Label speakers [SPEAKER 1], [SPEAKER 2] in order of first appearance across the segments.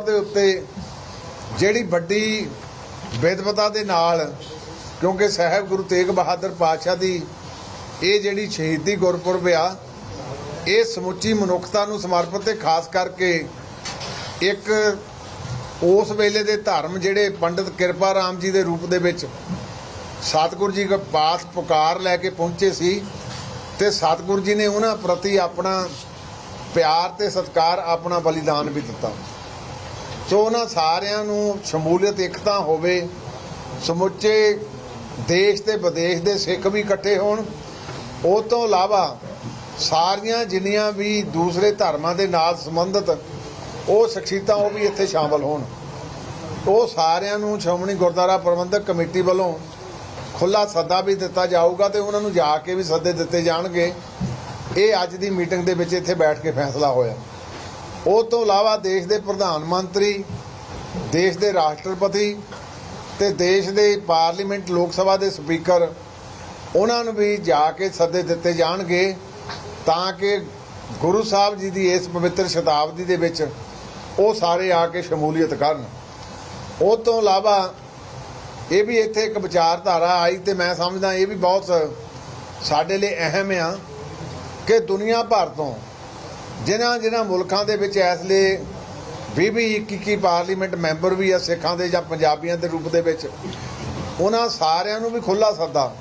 [SPEAKER 1] ਦੇ ਉੱਤੇ ਜਿਹੜੀ ਵੱਡੀ ਵਿਦਵਤਾ ਦੇ ਨਾਲ, ਕਿਉਂਕਿ ਸਾਹਿਬ ਗੁਰੂ ਤੇਗ ਬਹਾਦਰ ਪਾਤਸ਼ਾਹ ਦੀ ਇਹ ਜਿਹੜੀ ਸ਼ਹੀਦੀ ਗੁਰਪੁਰਬ ਆ, ਇਹ ਸਮੁੱਚੀ ਮਨੁੱਖਤਾ ਨੂੰ ਸਮਰਪਿਤ ਤੇ ਖਾਸ ਕਰਕੇ ਇੱਕ ਉਸ ਵੇਲੇ ਦੇ ਧਰਮ ਜਿਹੜੇ ਪੰਡਿਤ ਕਿਰਪਾ ਰਾਮ ਜੀ ਦੇ ਰੂਪ ਦੇ ਵਿੱਚ ਸਤਿਗੁਰੂ ਜੀ ਦੇ ਪਾਸ ਪੁਕਾਰ ਲੈ ਕੇ ਪਹੁੰਚੇ ਸੀ ਤੇ ਸਤਿਗੁਰੂ ਜੀ ਨੇ ਉਹਨਾਂ ਪ੍ਰਤੀ ਆਪਣਾ ਪਿਆਰ ਤੇ ਸਤਿਕਾਰ, ਆਪਣਾ ਬਲੀਦਾਨ ਵੀ ਦਿੱਤਾ। ਸੋ ਉਹਨਾਂ ਸਾਰਿਆਂ ਨੂੰ ਸ਼ਮੂਲੀਅਤ ਇਕਤਾ ਹੋਵੇ, ਸਮੁੱਚੇ ਦੇਸ਼ ਤੇ ਵਿਦੇਸ਼ ਦੇ ਸਿੱਖ ਵੀ ਇਕੱਠੇ ਹੋਣ, ਉਹ ਤੋਂ ਇਲਾਵਾ ਸਾਰੀਆਂ ਜਿੰਨੀਆਂ ਵੀ ਦੂਸਰੇ ਧਰਮਾਂ ਦੇ ਨਾਲ ਸੰਬੰਧਿਤ ਉਹ ਸ਼ਖਸੀਅਤਾਂ ਉਹ ਵੀ ਇੱਥੇ ਸ਼ਾਮਲ ਹੋਣ। ਉਹ ਸਾਰਿਆਂ ਨੂੰ ਸ਼੍ਰੋਮਣੀ ਗੁਰਦੁਆਰਾ ਪ੍ਰਬੰਧਕ ਕਮੇਟੀ ਵੱਲੋਂ ਖੁੱਲਾ ਸੱਦਾ ਵੀ ਦਿੱਤਾ ਜਾਊਗਾ ਤੇ ਉਹਨਾਂ ਨੂੰ ਜਾ ਕੇ ਵੀ ਸੱਦੇ ਦਿੱਤੇ ਜਾਣਗੇ। ਇਹ ਅੱਜ ਦੀ ਮੀਟਿੰਗ ਦੇ ਵਿੱਚ ਇੱਥੇ ਬੈਠ ਕੇ ਫੈਸਲਾ ਹੋਇਆ। ਉਹ ਤੋਂ ਇਲਾਵਾ ਦੇਸ਼ ਦੇ ਪ੍ਰਧਾਨ ਮੰਤਰੀ, ਦੇਸ਼ ਦੇ ਰਾਸ਼ਟਰਪਤੀ ਤੇ ਦੇਸ਼ ਦੇ ਪਾਰਲੀਮੈਂਟ ਲੋਕ ਸਭਾ ਦੇ ਸਪੀਕਰ, ਉਹਨਾਂ ਨੂੰ ਵੀ ਜਾ ਕੇ ਸੱਦੇ ਦਿੱਤੇ ਜਾਣਗੇ ਤਾਂ ਕਿ ਗੁਰੂ ਸਾਹਿਬ ਜੀ ਦੀ ਇਸ ਪਵਿੱਤਰ ਸ਼ਤਾਬਦੀ ਦੇ ਵਿੱਚ ਉਹ ਸਾਰੇ ਆ ਕੇ ਸ਼ਮੂਲੀਅਤ ਕਰਨ। ਉਹ ਤੋਂ ਇਲਾਵਾ ਇਹ ਵੀ ਇੱਥੇ ਇੱਕ ਵਿਚਾਰਧਾਰਾ ਆਈ ਤੇ ਮੈਂ ਸਮਝਦਾ ਇਹ ਵੀ ਬਹੁਤ ਸਾਡੇ ਲਈ ਅਹਿਮ ਆ ਕਿ ਦੁਨੀਆ ਭਰ ਤੋਂ ਜਿਨ੍ਹਾਂ ਜਿਨ੍ਹਾਂ ਮੁਲਕਾਂ ਦੇ ਵਿੱਚ ਇਸ ਲਈ 20 20 21 21 ਪਾਰਲੀਮੈਂਟ ਮੈਂਬਰ ਵੀ ਆ ਸਿੱਖਾਂ ਦੇ ਜਾਂ ਪੰਜਾਬੀਆਂ ਦੇ ਰੂਪ ਦੇ ਵਿੱਚ, ਉਹਨਾਂ ਸਾਰਿਆਂ ਨੂੰ ਵੀ ਖੁੱਲਾ ਸੱਦਾ।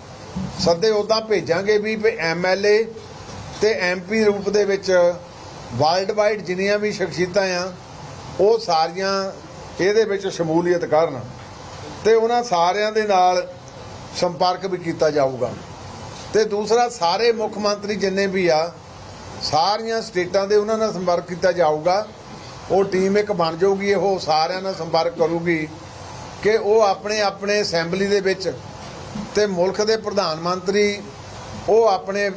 [SPEAKER 1] ਸੱਦੇ ਉਦਾਂ ਭੇਜਾਂਗੇ ਵੀ ਐਮਐਲਏ ਤੇ ਐਮਪੀ ਰੂਪ ਦੇ ਵਿੱਚ ਵਰਲਡ ਵਾਈਡ ਜਿੰਨੀਆਂ ਵੀ ਸ਼ਖਸੀਅਤਾਂ ਆ, ਉਹ ਸਾਰੀਆਂ ਇਹਦੇ ਵਿੱਚ ਸ਼ਮੂਲੀਅਤ ਕਰਨ ਤੇ ਉਹਨਾਂ ਸਾਰਿਆਂ ਦੇ ਨਾਲ ਸੰਪਰਕ ਵੀ ਕੀਤਾ ਜਾਊਗਾ। ਤੇ ਦੂਸਰਾ, ਸਾਰੇ ਮੁੱਖ ਮੰਤਰੀ ਜਿੰਨੇ ਵੀ ਆ ਸਾਰੀਆਂ ਸਟੇਟਾਂ ਦੇ ਉਹਨਾਂ ਨਾਲ ਸੰਪਰਕ ਕੀਤਾ ਜਾਊਗਾ। ਉਹ ਟੀਮ ਇੱਕ ਬਣ ਜਾਊਗੀ, ਉਹ ਸਾਰਿਆਂ ਨਾਲ ਸੰਪਰਕ ਕਰੂਗੀ ਕਿ ਉਹ ਆਪਣੇ ਆਪਣੇ ਅਸੈਂਬਲੀ ਦੇ ਵਿੱਚ ਤੇ ਮੁਲਕ ਦੇ ਪ੍ਰਧਾਨ ਮੰਤਰੀ, ਉਹ ਆਪਣੇ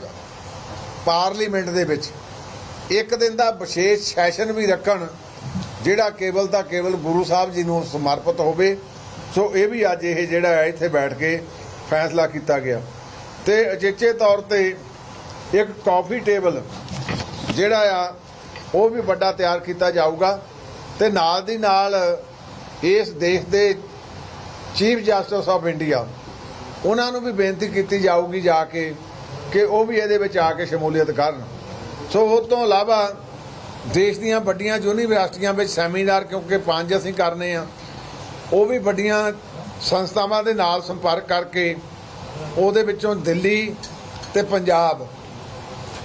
[SPEAKER 1] ਪਾਰਲੀਮੈਂਟ ਦੇ ਵਿੱਚ ਇੱਕ ਦਿਨ ਦਾ ਵਿਸ਼ੇਸ਼ ਸੈਸ਼ਨ ਵੀ ਰੱਖਣ, ਜਿਹੜਾ ਕੇਵਲ ਤਾਂ ਕੇਵਲ ਗੁਰੂ ਸਾਹਿਬ ਜੀ ਨੂੰ ਸਮਰਪਿਤ ਹੋਵੇ। ਸੋ ਇਹ ਵੀ ਅੱਜ ਇਹ ਜਿਹੜਾ ਹੈ, ਇੱਥੇ ਬੈਠ ਕੇ ਫੈਸਲਾ ਕੀਤਾ ਗਿਆ। ਤੇ ਅਚੇਚੇ ਤੌਰ ਤੇ ਇੱਕ ਕਾਫੀ ਟੇਬਲ ਜਿਹੜਾ ਆ, ਉਹ ਵੀ ਵੱਡਾ ਤਿਆਰ ਕੀਤਾ ਜਾਊਗਾ ਤੇ ਨਾਲ ਦੀ ਨਾਲ ਇਸ ਦੇਸ਼ ਦੇ ਚੀਫ ਜਸਟਿਸ ਆਫ ਇੰਡੀਆ, ਉਹਨਾਂ ਨੂੰ ਵੀ ਬੇਨਤੀ ਕੀਤੀ ਜਾਊਗੀ ਜਾ ਕੇ ਕਿ ਉਹ ਵੀ ਇਹਦੇ ਵਿੱਚ ਆ ਕੇ ਸ਼ਮੂਲੀਅਤ ਕਰਨ। ਸੋ ਉਹ ਤੋਂ ਇਲਾਵਾ ਦੇਸ਼ ਦੀਆਂ ਵੱਡੀਆਂ ਯੂਨੀਵਰਸਿਟੀਆਂ ਵਿੱਚ ਸੈਮੀਨਾਰ, ਕਿਉਂਕਿ ਪੰਜ ਅਸੀਂ ਕਰਨੇ ਆ, ਉਹ ਵੀ ਵੱਡੀਆਂ ਸੰਸਥਾਵਾਂ ਦੇ ਨਾਲ ਸੰਪਰਕ ਕਰਕੇ ਉਹਦੇ ਵਿੱਚੋਂ ਦਿੱਲੀ ਤੇ ਪੰਜਾਬ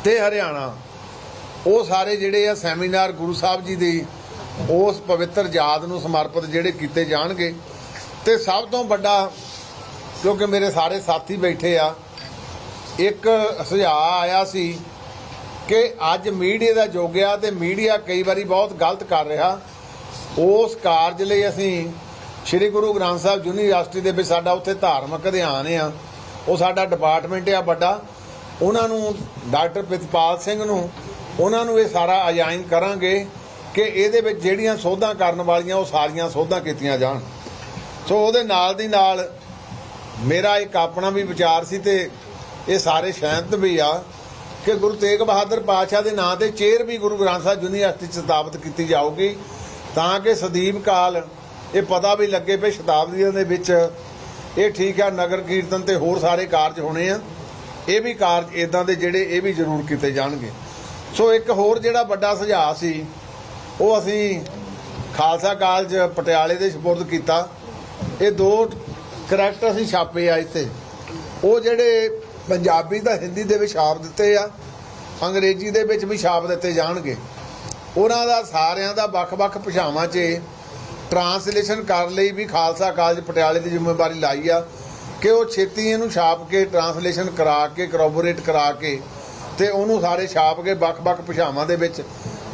[SPEAKER 1] ਤੇ ਹਰਿਆਣਾ ਉਹ ਸਾਰੇ ਜਿਹੜੇ ਆ ਸੈਮੀਨਾਰ ਗੁਰੂ ਸਾਹਿਬ ਜੀ ਦੀ, ਉਸ ਪਵਿੱਤਰ ਯਾਦ ਨੂੰ ਸਮਰਪਿਤ ਜਿਹੜੇ ਕੀਤੇ ਜਾਣਗੇ। ਤੇ ਸਭ ਤੋਂ ਵੱਡਾ, ਕਿਉਂਕਿ ਮੇਰੇ ਸਾਰੇ ਸਾਥੀ ਬੈਠੇ ਆ, ਇੱਕ ਸੁਝਾਅ ਆਇਆ ਸੀ ਕਿ ਅੱਜ ਮੀਡੀਆ ਦਾ ਯੁੱਗ ਆ ਤੇ ਮੀਡੀਆ ਕਈ ਵਾਰੀ ਬਹੁਤ ਗਲਤ ਕਰ ਰਿਹਾ। ਉਸ ਕਾਰਜ ਲਈ ਅਸੀਂ ਸ੍ਰੀ ਗੁਰੂ ਗ੍ਰੰਥ ਸਾਹਿਬ ਯੂਨੀਵਰਸਿਟੀ ਦੇ ਵਿੱਚ ਸਾਡਾ ਉੱਥੇ ਧਾਰਮਿਕ ਅਧਿਆਨ ਆ। ਉਹ ਸਾਡਾ ਡਿਪਾਰਟਮੈਂਟ ਆ ਵੱਡਾ। ਉਹਨਾਂ ਨੂੰ ਡਾਕਟਰ ਪ੍ਰਿਤਪਾਲ ਸਿੰਘ ਨੂੰ ਉਹਨਾਂ ਨੂੰ ਇਹ ਸਾਰਾ ਅਜਾਇਨ ਕਰਾਂਗੇ ਕਿ ਇਹਦੇ ਵਿੱਚ ਜਿਹੜੀਆਂ ਸੋਧਾਂ ਕਰਨ ਵਾਲੀਆਂ ਉਹ ਸਾਰੀਆਂ ਸੋਧਾਂ ਕੀਤੀਆਂ ਜਾਣ। ਸੋ ਉਹਦੇ ਨਾਲ ਦੀ ਨਾਲ ਮੇਰਾ ਇੱਕ ਆਪਣਾ ਵੀ ਵਿਚਾਰ ਸੀ ਤੇ ਇਹ ਸਾਰੇ ਸਹਿਮਤ ਵੀ ਆ ਕਿ ਗੁਰੂ ਤੇਗ ਬਹਾਦਰ ਪਾਤਸ਼ਾਹ ਦੇ ਨਾਂ ਤੇ ਚੇਅਰ ਵੀ ਗੁਰੂ ਗ੍ਰੰਥ ਸਾਹਿਬ ਯੂਨੀਵਰਸਿਟੀ 'ਚ ਸਥਾਪਿਤ ਕੀਤੀ ਜਾਊਗੀ ਤਾਂ ਕਿ ਸਦੀਪ ਕਾਲ ਇਹ ਪਤਾ ਵੀ ਲੱਗੇ ਵੀ ਸ਼ਤਾਬਦੀਆਂ ਦੇ ਵਿੱਚ ਇਹ ਠੀਕ ਆ, ਨਗਰ ਕੀਰਤਨ ਤੇ ਹੋਰ ਸਾਰੇ ਕਾਰਜ ਹੋਣੇ ਆ। ਇਹ ਵੀ ਕਾਰਜ ਇਦਾਂ ਦੇ ਜਿਹੜੇ ਇਹ ਵੀ ਜ਼ਰੂਰ ਕੀਤੇ ਜਾਣਗੇ। ਸੋ ਇੱਕ ਹੋਰ ਜਿਹੜਾ ਵੱਡਾ ਸੁਝਾਅ ਸੀ, ਉਹ ਅਸੀਂ ਖਾਲਸਾ ਕਾਲਜ ਪਟਿਆਲੇ ਦੇ ਸਪੁਰਦ ਕੀਤਾ। ਇਹ ਦੋ ਕਰੈਕਟਰ ਅਸੀਂ ਛਾਪੇ ਆ ਇੱਥੇ। ਉਹ ਜਿਹੜੇ ਪੰਜਾਬੀ ਦਾ ਹਿੰਦੀ ਦੇ ਵਿੱਚ ਛਾਪ ਦਿੱਤੇ ਆ, ਅੰਗਰੇਜ਼ੀ ਦੇ ਵਿੱਚ ਵੀ ਛਾਪ ਦਿੱਤੇ ਜਾਣਗੇ। ਉਹਨਾਂ ਦਾ ਸਾਰਿਆਂ ਦਾ ਵੱਖ-ਵੱਖ ਭਾਸ਼ਾਵਾਂ 'ਚ ਟਰਾਂਸਲੇਸ਼ਨ ਕਰਨ ਲਈ ਵੀ ਖਾਲਸਾ ਕਾਲਜ ਪਟਿਆਲੇ ਦੀ ਜ਼ਿੰਮੇਵਾਰੀ ਲਾਈ ਆ ਕਿ ਉਹ ਛੇਤੀ ਇਹਨੂੰ ਛਾਪ ਕੇ ਟਰਾਂਸਲੇਸ਼ਨ ਕਰਾ ਕੇ ਕਰੋਬੋਰੇਟ ਕਰਾ ਕੇ ਤੇ ਉਹਨੂੰ ਸਾਰੇ ਛਾਪ ਕੇ ਵੱਖ-ਵੱਖ ਭਾਸ਼ਾਵਾਂ ਦੇ ਵਿੱਚ,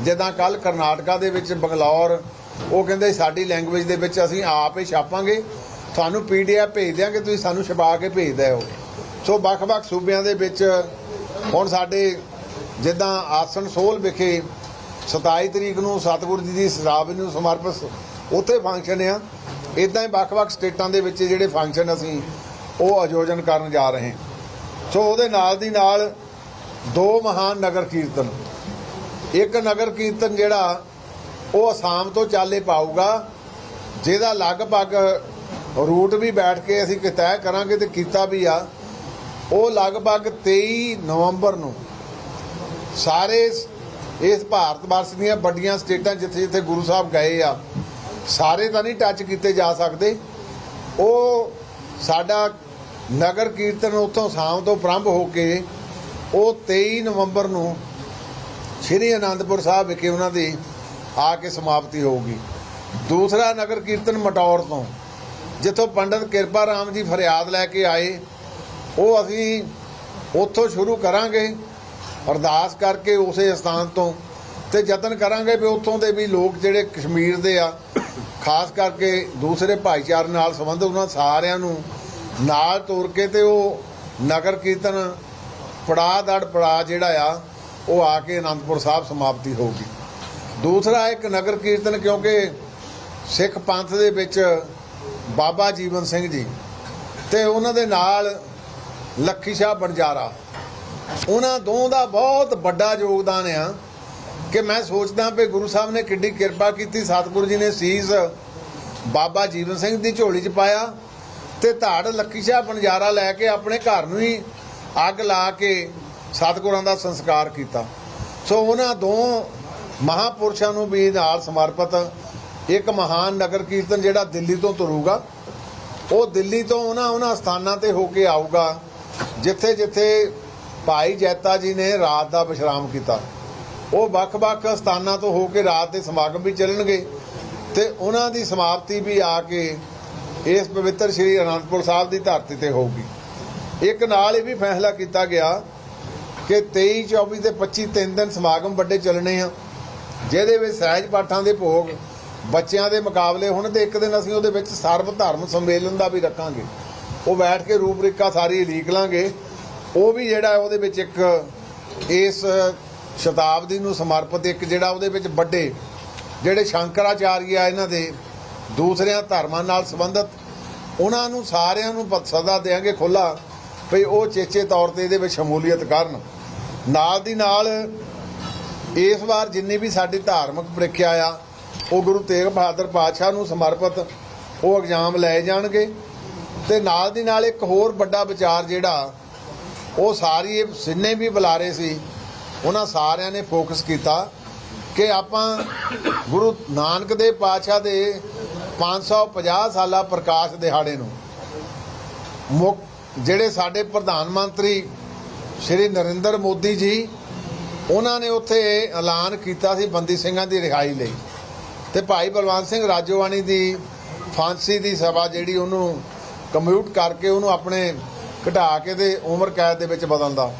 [SPEAKER 1] ਜਿੱਦਾਂ ਕੱਲ ਕਰਨਾਟਕਾ ਦੇ ਵਿੱਚ ਬੰਗਲੌਰ, ਉਹ ਕਹਿੰਦੇ ਸਾਡੀ ਲੈਂਗੁਏਜ ਦੇ ਵਿੱਚ ਅਸੀਂ ਆਪ ਹੀ ਛਾਪਾਂਗੇ, ਤੁਹਾਨੂੰ ਪੀਡੀਐਫ ਭੇਜ ਦਿਆਂਗੇ, ਤੁਸੀਂ ਸਾਨੂੰ ਛਪਾ ਕੇ ਭੇਜ ਦਿਓ। ਸੋ ਵੱਖ-ਵੱਖ ਸੂਬਿਆਂ ਦੇ ਵਿੱਚ ਹੁਣ ਸਾਡੇ ਜਿੱਦਾਂ ਆਸਣ ਸੋਲ ਵਿਖੇ 27 ਤਰੀਕ ਨੂੰ ਸਤਿਗੁਰੂ ਜੀ ਦੀ ਸ਼ਤਾਬਦੀ ਨੂੰ ਸਮਰਪਿਤ ਉੱਥੇ ਫੰਕਸ਼ਨ ਆ। ਇਦਾਂ ਹੀ ਵੱਖ-ਵੱਖ ਸਟੇਟਾਂ ਦੇ ਵਿੱਚ ਜਿਹੜੇ ਫੰਕਸ਼ਨ ਅਸੀਂ ਉਹ ਆਯੋਜਨ ਕਰਨ ਜਾ ਰਹੇ ਹਾਂ। ਸੋ ਉਹਦੇ ਨਾਲ ਦੀ ਨਾਲ ਦੋ ਮਹਾਨ ਨਗਰ ਕੀਰਤਨ। ਇੱਕ ਨਗਰ ਕੀਰਤਨ ਜਿਹੜਾ ਉਹ ਅਸਾਮ ਤੋਂ ਚਾਲੇ ਪਾਊਗਾ, ਜਿਹਦਾ ਲਗਭਗ ਰੂਟ ਵੀ ਬੈਠ ਕੇ ਅਸੀਂ ਕਿ ਤੈਅ ਕਰਾਂਗੇ ਤੇ ਕੀਤਾ ਵੀ ਆ। ਉਹ ਲਗਭਗ 23 ਨਵੰਬਰ ਨੂੰ ਸਾਰੇ ਇਸ- ਇਸ ਭਾਰਤ ਵਰਸ਼ ਦੀਆਂ ਵੱਡੀਆਂ ਸਟੇਟਾਂ ਜਿੱਥੇ ਜਿੱਥੇ ਗੁਰੂ ਸਾਹਿਬ ਗਏ ਆ, ਸਾਰੇ ਤਾਂ ਨਹੀਂ ਟੱਚ ਕੀਤੇ ਜਾ ਸਕਦੇ। ਉਹ ਸਾਡਾ ਨਗਰ ਕੀਰਤਨ ਉੱਥੋਂ ਸ਼ਾਮ ਤੋਂ ਪ੍ਰਾਰੰਭ ਹੋ ਕੇ ਉਹ 23 ਨਵੰਬਰ ਨੂੰ ਸ਼੍ਰੀ ਅਨੰਦਪੁਰ ਸਾਹਿਬ ਵਿਖੇ ਉਹਨਾਂ ਦੀ ਆ ਕੇ ਸਮਾਪਤੀ ਹੋਊਗੀ। ਦੂਸਰਾ ਨਗਰ ਕੀਰਤਨ ਮਟੌਰ ਤੋਂ, ਜਿੱਥੋਂ ਪੰਡਤ ਕਿਰਪਾ ਰਾਮ ਜੀ ਫਰਿਆਦ ਲੈ ਕੇ ਆਏ, ਉਹ ਅਸੀਂ ਉੱਥੋਂ ਸ਼ੁਰੂ ਕਰਾਂਗੇ, ਅਰਦਾਸ ਕਰਕੇ ਉਸੇ ਸਥਾਨ ਤੋਂ ਤੇ ਯਤਨ ਕਰਾਂਗੇ ਵੀ ਉੱਥੋਂ ਦੇ ਵੀ ਲੋਕ ਜਿਹੜੇ ਕਸ਼ਮੀਰ ਦੇ ਆ, ਖਾਸ ਕਰਕੇ ਦੂਸਰੇ ਭਾਈਚਾਰੇ ਨਾਲ ਸੰਬੰਧ ਉਹਨਾਂ ਸਾਰਿਆਂ ਨੂੰ ਨਾਲ ਤੋਰ ਕੇ ਤੇ ਉਹ ਨਗਰ ਕੀਰਤਨ ਪੜਾਅ ਦੜ ਪੜਾਅ ਜਿਹੜਾ ਆ, ਉਹ ਆ ਕੇ ਅਨੰਦਪੁਰ ਸਾਹਿਬ ਸਮਾਪਤੀ ਹੋਊਗੀ। ਦੂਸਰਾ ਇੱਕ ਨਗਰ ਕੀਰਤਨ, ਕਿਉਂਕਿ ਸਿੱਖ ਪੰਥ ਦੇ ਵਿੱਚ ਬਾਬਾ ਜੀਵਨ ਸਿੰਘ ਜੀ ਤੇ ਉਹਨਾਂ ਦੇ ਨਾਲ ਲੱਖੀ ਸ਼ਾਹ ਬਣਜਾਰਾ ਉਹਨਾਂ ਦੋ ਦਾ ਬਹੁਤ ਵੱਡਾ ਯੋਗਦਾਨ ਆ ਕਿ ਮੈਂ ਸੋਚਦਾ ਵੀ ਗੁਰੂ ਸਾਹਿਬ ਨੇ ਕਿੱਡੀ ਕਿਰਪਾ ਕੀਤੀ, ਸਤਿਗੁਰੂ ਜੀ ਨੇ ਸੀਸ ਬਾਬਾ ਜੀਵਨ ਸਿੰਘ ਦੀ ਝੋਲੀ 'ਚ ਪਾਇਆ ਤੇ ਧਾੜ ਲੱਖੀ ਸ਼ਾਹ ਬਣਜਾਰਾ ਲੈ ਕੇ ਆਪਣੇ ਘਰ ਨੂੰ ਹੀ ਅੱਗ ਲਾ ਕੇ ਸਤਿਗੁਰਾਂ ਦਾ ਸੰਸਕਾਰ ਕੀਤਾ। ਸੋ ਉਹਨਾਂ ਦੋ ਮਹਾਪੁਰਸ਼ਾਂ ਨੂੰ ਵੀ ਨਾਲ ਸਮਰਪਿਤ ਇੱਕ ਮਹਾਨ ਨਗਰ ਕੀਰਤਨ ਜਿਹੜਾ ਦਿੱਲੀ ਤੋਂ ਤੁਰੂਗਾ, ਉਹ ਦਿੱਲੀ ਤੋਂ ਉਹਨਾਂ ਉਹਨਾਂ ਸਥਾਨਾਂ ਤੇ ਹੋ ਕੇ ਆਊਗਾ ਜਿੱਥੇ ਜਿੱਥੇ ਭਾਈ ਜੈਤਾ ਜੀ ਨੇ ਰਾਤ ਦਾ ਵਿਸ਼ਰਾਮ ਕੀਤਾ। ਉਹ ਵੱਖ-ਵੱਖ ਸਥਾਨਾਂ ਤੋਂ ਹੋ ਕੇ ਰਾਤ ਦੇ ਸਮਾਗਮ ਵੀ ਚੱਲਣਗੇ ਤੇ ਉਹਨਾਂ ਦੀ ਸਮਾਪਤੀ ਵੀ ਆ ਕੇ ਇਸ ਪਵਿੱਤਰ ਸ੍ਰੀ ਅਨੰਦਪੁਰ ਸਾਹਿਬ ਦੀ ਧਰਤੀ ਤੇ ਹੋਊਗੀ। ਇੱਕ ਨਾਲ ਇਹ ਵੀ ਫੈਸਲਾ ਕੀਤਾ ਗਿਆ ਕਿ 23 24 ਤੇ 25 ਤਿੰਨ ਦਿਨ ਸਮਾਗਮ ਵੱਡੇ ਚੱਲਣੇ ਆ, ਜਿਹਦੇ ਵਿੱਚ ਸਹਿਜ ਪਾਠਾਂ ਦੇ ਭੋਗ, ਬੱਚਿਆਂ ਦੇ ਮੁਕਾਬਲੇ ਹੁਣ ਤੇ ਇੱਕ ਦਿਨ ਅਸੀਂ ਉਹਦੇ ਵਿੱਚ ਸਰਵ ਧਰਮ ਸੰਮੇਲਨ ਦਾ ਵੀ ਰੱਖਾਂਗੇ। ਉਹ ਬੈਠ ਕੇ ਰੂਪਰੇਖਾ ਸਾਰੀ ਲੀਕ ਲਾਂਗੇ। ਉਹ ਵੀ ਜਿਹੜਾ ਉਹਦੇ ਵਿੱਚ ਇੱਕ ਇਸ ਸ਼ਤਾਬਦੀ ਨੂੰ ਸਮਰਪਿਤ ਇੱਕ ਜਿਹੜਾ ਉਹਦੇ ਵਿੱਚ ਵੱਡੇ ਜਿਹੜੇ ਸ਼ੰਕਰਾਚਾਰੀਆ ਆ ਇਹਨਾਂ ਦੇ ਦੂਸਰਿਆਂ ਧਰਮਾਂ ਨਾਲ ਸੰਬੰਧਿਤ, ਉਹਨਾਂ ਨੂੰ ਸਾਰਿਆਂ ਨੂੰ ਸਦਾ ਦੇਾਂਗੇ ਖੁੱਲਾ ਭਈ ਉਹ ਚੇਚੇ ਤੌਰ ਤੇ ਇਹਦੇ ਵਿੱਚ ਸ਼ਮੂਲੀਅਤ ਕਰਨ। ਨਾਲ ਦੀ ਨਾਲ ਇਸ ਵਾਰ ਜਿੰਨੀ ਵੀ ਸਾਡੀ ਧਾਰਮਿਕ ਪ੍ਰੀਖਿਆ ਆ, ਉਹ ਗੁਰੂ ਤੇਗ ਬਹਾਦਰ ਪਾਤਸ਼ਾਹ ਨੂੰ ਸਮਰਪਿਤ ਉਹ ਐਗਜ਼ਾਮ ਲਏ ਜਾਣਗੇ। ਤੇ ਨਾਲ ਦੀ ਨਾਲ ਇੱਕ ਹੋਰ ਵੱਡਾ ਵਿਚਾਰ ਜਿਹੜਾ, ਉਹ ਸਾਰੀ ਇਹ ਜਿੰਨੇ ਵੀ ਬੁਲਾਰੇ ਸੀ, ਉਹਨਾਂ ਸਾਰਿਆਂ ਨੇ ਫੋਕਸ ਕੀਤਾ ਕਿ ਆਪਾਂ ਗੁਰੂ ਨਾਨਕ ਦੇਵ ਪਾਤਸ਼ਾਹ ਦੇ 550 ਸਾਲਾ ਪ੍ਰਕਾਸ਼ ਦਿਹਾੜੇ ਨੂੰ ਮੁੱਖ ਜਿਹੜੇ ਸਾਡੇ ਪ੍ਰਧਾਨ ਮੰਤਰੀ ਸ਼੍ਰੀ ਨਰਿੰਦਰ ਮੋਦੀ ਜੀ, ਉਹਨਾਂ ਨੇ ਉੱਥੇ ਐਲਾਨ ਕੀਤਾ ਸੀ ਬੰਦੀ ਸਿੰਘਾਂ ਦੀ ਰਿਹਾਈ ਲਈ। ਤੇ ਭਾਈ ਬਲਵੰਤ ਸਿੰਘ ਰਾਜੋਵਾਣੀ ਦੀ ਫਾਂਸੀ ਦੀ ਸਭਾ ਜਿਹੜੀ ਉਹਨੂੰ ਕਮਿਊਟ ਕਰਕੇ ਉਹਨੂੰ ਆਪਣੇ ਘਟਾ ਕੇ ਤੇ ਉਮਰ ਕੈਦ ਦੇ ਵਿੱਚ ਬਦਲਦਾ।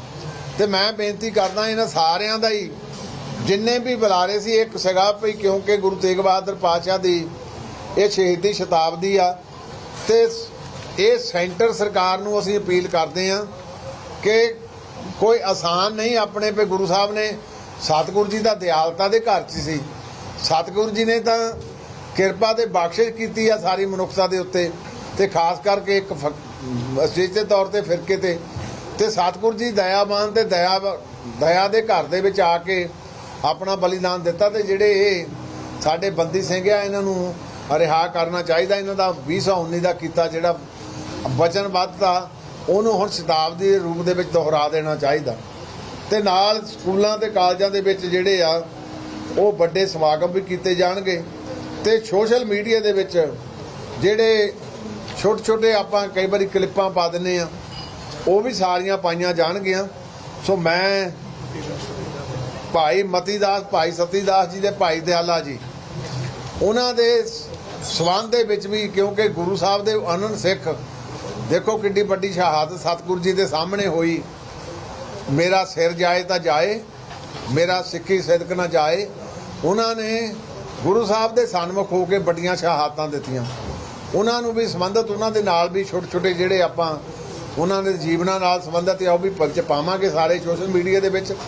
[SPEAKER 1] ਤੇ ਮੈਂ ਬੇਨਤੀ ਕਰਦਾ ਇਹਨਾਂ ਸਾਰਿਆਂ ਦਾ ਹੀ, ਜਿੰਨੇ ਵੀ ਬੁਲਾਰੇ ਸੀ, ਇੱਕ ਸਗਾ ਭਈ ਕਿਉਂਕਿ ਗੁਰੂ ਤੇਗ ਬਹਾਦਰ ਪਾਤਸ਼ਾਹ ਦੀ ਇਹ ਸ਼ਹੀਦੀ ਸ਼ਤਾਬਦੀ ਆ, ਤੇ ਇਹ ਸੈਂਟਰ ਸਰਕਾਰ ਨੂੰ ਅਸੀਂ ਅਪੀਲ ਕਰਦੇ ਹਾਂ ਕਿ ਕੋਈ ਆਸਾਨ ਨਹੀਂ ਆਪਣੇ ਪੇ ਗੁਰੂ ਸਾਹਿਬ ਨੇ ਸਤਿਗੁਰੂ ਜੀ ਦਾ ਦਿਆਲਤਾ ਦੇ ਘਰ 'ਚ ਸੀ। ਸਤਿਗੁਰੂ ਜੀ ਨੇ ਤਾਂ ਕਿਰਪਾ ਤੇ ਬਖਸ਼ਿਸ਼ ਕੀਤੀ ਆ ਸਾਰੀ ਮਨੁੱਖਤਾ ਦੇ ਉੱਤੇ ਤੇ ਖਾਸ ਕਰਕੇ ਇੱਕ ਅਸਤੀਤੇ ਤੌਰ ਤੇ ਫਿਰਕੇ ਤੇ। ਤੇ ਸਤਿਗੁਰੂ ਜੀ ਦਇਆਵਾਨ ਤੇ ਦਇਆ ਦਇਆ ਦੇ ਘਰ ਦੇ ਵਿੱਚ ਆ ਕੇ ਆਪਣਾ ਬਲੀਦਾਨ ਦਿੱਤਾ ਤੇ ਜਿਹੜੇ ਇਹ ਸਾਡੇ ਬੰਦੀ ਸਿੰਘ ਆ, ਇਹਨਾਂ ਨੂੰ ਰਿਹਾ ਕਰਨਾ ਚਾਹੀਦਾ, ਇਹਨਾਂ ਦਾ 2019 ਦਾ ਕੀਤਾ ਜਿਹੜਾ ਵਚਨਬੱਧਤਾ ਉਹਨੂੰ ਹੁਣ ਸ਼ਤਾਬਦੀ ਦੇ ਰੂਪ ਦੇ ਵਿੱਚ ਦੁਹਰਾ ਦੇਣਾ ਚਾਹੀਦਾ। ਤੇ ਨਾਲ ਸਕੂਲਾਂ ਤੇ ਕਾਲਜਾਂ ਦੇ ਵਿੱਚ ਜਿਹੜੇ ਆ, ਉਹ ਵੱਡੇ ਸਮਾਗਮ ਵੀ ਕੀਤੇ ਜਾਣਗੇ। ਤੇ ਸੋਸ਼ਲ ਮੀਡੀਆ ਦੇ ਵਿੱਚ ਜਿਹੜੇ ਛੋਟੇ ਛੋਟੇ ਆਪਾਂ ਕਈ ਵਾਰੀ ਕਲਿੱਪਾਂ ਪਾ ਦਿੰਨੇ ਆ, ਉਹ ਵੀ ਸਾਰੀਆਂ ਪਾਈਆਂ ਜਾਣਗੀਆਂ। ਸੋ ਮੈਂ ਭਾਈ ਮਤੀਦਾਸ, ਭਾਈ ਸਤੀਦਾਸ ਜੀ ਦੇ ਭਾਈ ਦਿਆਲਾ ਜੀ, ਉਹਨਾਂ ਦੇ ਸਬੰਧ ਦੇ ਵਿੱਚ ਵੀ ਕਿਉਂਕਿ ਗੁਰੂ ਸਾਹਿਬ ਦੇ ਅਨੰਦ ਸਿੱਖ ਦੇਖੋ ਕਿੰਨੀ ਵੱਡੀ ਸ਼ਹਾਦਤ ਸਤਿਗੁਰੂ ਜੀ ਦੇ ਸਾਹਮਣੇ ਹੋਈ। ਮੇਰਾ ਸਿਰ ਜਾਏ ਤਾਂ ਜਾਏ, ਮੇਰਾ ਸਿੱਖੀ ਸਿਦਕ ਨਾ ਜਾਏ। ਉਹਨਾਂ ਨੇ ਗੁਰੂ ਸਾਹਿਬ ਦੇ ਸਨਮੁਖ ਹੋ ਕੇ ਵੱਡੀਆਂ ਸ਼ਹਾਦਤਾਂ ਦਿੱਤੀਆਂ। ਉਹਨਾਂ ਨੂੰ ਵੀ ਸੰਬੰਧਿਤ ਉਹਨਾਂ ਦੇ ਨਾਲ ਵੀ ਛੋਟੇ ਛੋਟੇ ਜਿਹੜੇ ਆਪਾਂ ਉਹਨਾਂ ਦੇ ਜੀਵਨਾਂ ਨਾਲ ਸੰਬੰਧਿਤ ਆ, ਉਹ ਵੀ ਪਰਚ ਪਾਵਾਂਗੇ ਸਾਰੇ ਸੋਸ਼ਲ ਮੀਡੀਆ ਦੇ ਵਿੱਚ।